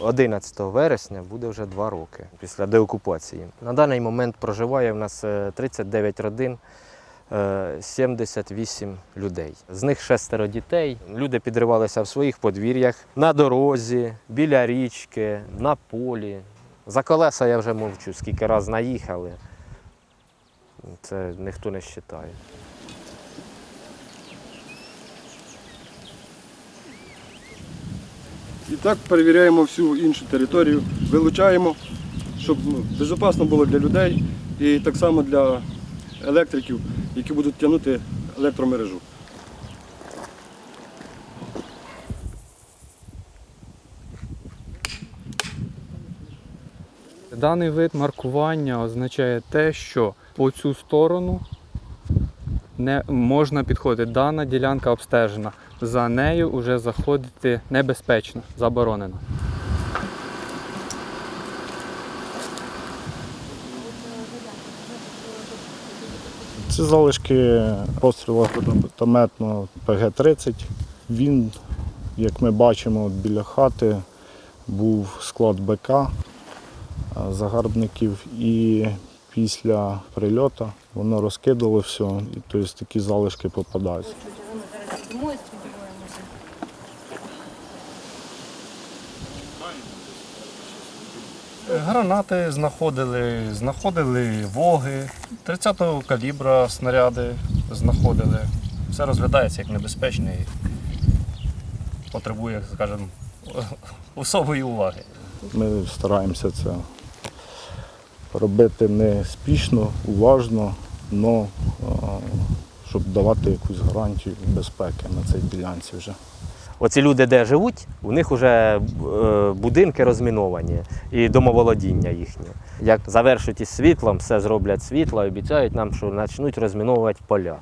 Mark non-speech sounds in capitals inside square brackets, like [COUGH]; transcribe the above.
11 вересня буде вже два роки після деокупації. На даний момент проживає в нас е, 39 родин, е, 78 людей. З них шестеро дітей. Люди підривалися в своїх подвір'ях, на дорозі, біля річки, на полі. За колеса я вже мовчу, скільки раз наїхали. Це ніхто не вважає. І так перевіряємо всю іншу територію, вилучаємо, щоб ну, безпечно було для людей і так само для електриків, які будуть тягнути електромережу. Даний вид маркування означає те, що по цю сторону не можна підходити. Дана ділянка обстежена. За нею вже заходити небезпечно, заборонено. Це залишки пострілу гранатометного ПГ-30. Він, як ми бачимо, біля хати був склад БК загарбників і після прильоту воно розкидало все, і тобто такі залишки попадаються. Гранати знаходили, знаходили воги, 30-го калібра снаряди знаходили. Все розглядається як небезпечне і потребує, скажімо, [LAUGHS] особої уваги. Ми стараємося це робити не спішно, уважно, але щоб давати якусь гарантію безпеки на цій ділянці вже. Оці люди, де живуть, у них вже е, будинки розміновані і домоволодіння їхнє. Як завершують із світлом, все зроблять світло, обіцяють нам, що почнуть розміновувати поля.